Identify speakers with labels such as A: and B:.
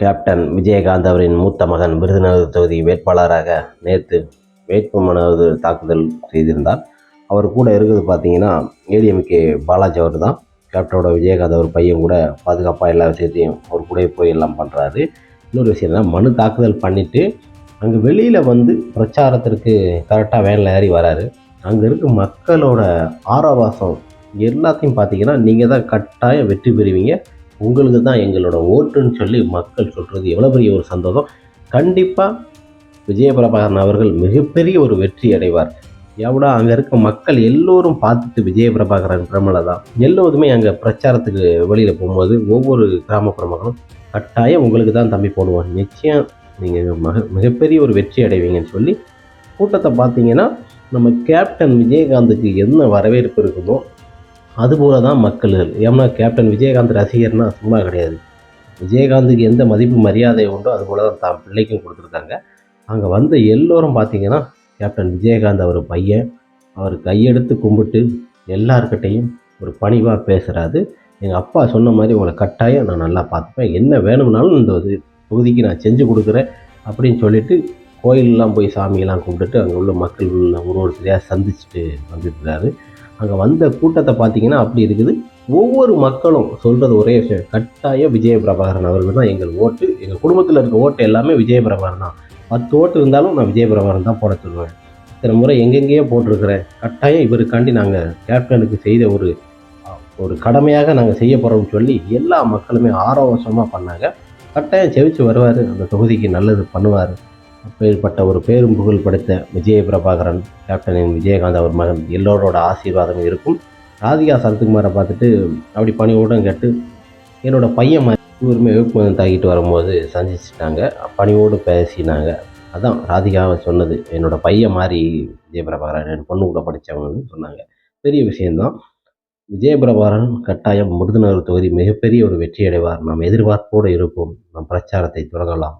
A: Captain Vijayakanth அவரின் மூத்த மகன் விருதுநகர் தொகுதி வேட்பாளராக நேற்று வேட்புமனு தாக்குதல் செய்திருந்தார். அவர் கூட இருக்கிறது பார்த்தீங்கன்னா ஏடிஎம்கே பாலாஜி அவர் தான் கேப்டனோட விஜயகாந்த் அவர் பையன் கூட பாதுகாப்பாக எல்லா விஷயத்தையும் அவர் கூட போய் எல்லாம் பண்ணுறாரு இன்னொரு விஷயம் என்ன மனு தாக்குதல் பண்ணிவிட்டு அங்கே வெளியில் வந்து பிரச்சாரத்திற்கு கரெக்டாக வேனில் ஏறி வராரு. அங்கே இருக்க மக்களோட ஆரவாசம் எல்லாத்தையும் பார்த்தீங்கன்னா நீங்கள் தான் கட்டாயம் வெற்றி பெறுவீங்க. உங்களுக்கு தான் எங்களோட ஓட்டுன்னு சொல்லி மக்கள் சொல்கிறது எவ்வளோ பெரிய ஒரு சந்தோஷம். கண்டிப்பாக விஜயபிரபாகரன் அவர்கள் மிகப்பெரிய ஒரு வெற்றி அடைவார். எவ்வளோ அங்கே இருக்க மக்கள் எல்லோரும் பார்த்துட்டு விஜயபிரபாகரன் பிரமலை தான். எல்லோருமே அங்கே பிரச்சாரத்துக்கு வெளியில் போகும்போது ஒவ்வொரு கிராமப்புற மக்களும் கட்டாயம் உங்களுக்கு தான் தம்பி போடுவோம் நிச்சயம் நீங்கள் மக மிகப்பெரிய ஒரு வெற்றி அடைவீங்கன்னு சொல்லி கூட்டத்தை பார்த்தீங்கன்னா நம்ம கேப்டன் விஜயகாந்துக்கு என்ன வரவேற்பு இருக்குமோ அதுபோல தான் மக்கள்கள். ஏன்னா கேப்டன் விஜயகாந்த் ரசிகர்னா சும்மா கிடையாது. விஜயகாந்துக்கு எந்த மதிப்பு மரியாதை உண்டோ அதுபோல தான் தான் பிள்ளைக்கும் கொடுத்துருக்காங்க. அங்கே வந்த எல்லோரும் பார்த்தீங்கன்னா கேப்டன் விஜயகாந்த் அவர் பையன். அவர் கையெடுத்து கும்பிட்டு எல்லார்கிட்டையும் ஒரு பணிவாக பேசுகிறாரு எங்கள் அப்பா சொன்ன மாதிரி உங்களை கட்டாயம் நான் நல்லா பார்த்துப்பேன். என்ன வேணும்னாலும் இந்த தொகுதிக்கு நான் செஞ்சு கொடுக்குறேன் அப்படின்னு சொல்லிட்டு கோயிலெலாம் போய் சாமியெல்லாம் கும்பிட்டுட்டு அங்கே உள்ள மக்கள் உள்ள ஒரு ஒருத்தரையாக சந்திச்சுட்டு வந்துட்டுருக்காரு. அங்கே வந்த கூட்டத்தை பார்த்தீங்கன்னா அப்படி இருக்குது. ஒவ்வொரு மக்களும் சொல்கிறது ஒரே விஷயம். கட்டாயம் விஜய பிரபாகரன் அவர்கள் தான் எங்கள் ஓட்டு. எங்கள் குடும்பத்தில் இருக்க ஓட்டு எல்லாமே விஜய பிரபாகரன் தான். பத்து ஓட்டு இருந்தாலும் நான் விஜய பிரபாகரன் தான் போட சொல்லுவேன். இத்தனை முறை எங்கெங்கேயோ போட்டிருக்கிறேன். கட்டாயம் இவருக்காண்டி நாங்கள் கேப்டனுக்கு செய்த ஒரு ஒரு கடமையாக நாங்கள் செய்ய போகிறோம்னு சொல்லி எல்லா மக்களுமே ஆரோவசமாக பண்ணாங்க. கட்டாயம் செவிச்சு வருவார். அந்த தொகுதிக்கு நல்லது பண்ணுவார். அப்பேற்பட்ட ஒரு பேரும் புகழ் படைத்த விஜய பிரபாகரன் கேப்டனின் விஜயகாந்த் அவர் மகன் எல்லோரோட ஆசீர்வாதம் இருக்கும். ராதிகா சரத்குமாரை பார்த்துட்டு அப்படி பணியோடும் கேட்டு என்னோட பையன் மாதிரி இவருமே வேட்புமனு தாக்கிட்டு வரும்போது சந்திச்சிட்டாங்க. பணியோடு பேசினாங்க. அதான் ராதிகாவை சொன்னது. என்னோட பையன் மாதிரி விஜயபிரபாகரன் என் பொண்ணு கூட படித்தவங்கன்னு சொன்னாங்க. பெரிய விஷயந்தான் விஜயபிரபாகரன் கட்டாயம் முருதுநகர் தொகுதி மிகப்பெரிய ஒரு வெற்றி அடைவார் நாம் எதிர்பார்ப்போடு இருப்போம். நம் பிரச்சாரத்தை தொடங்கலாம்.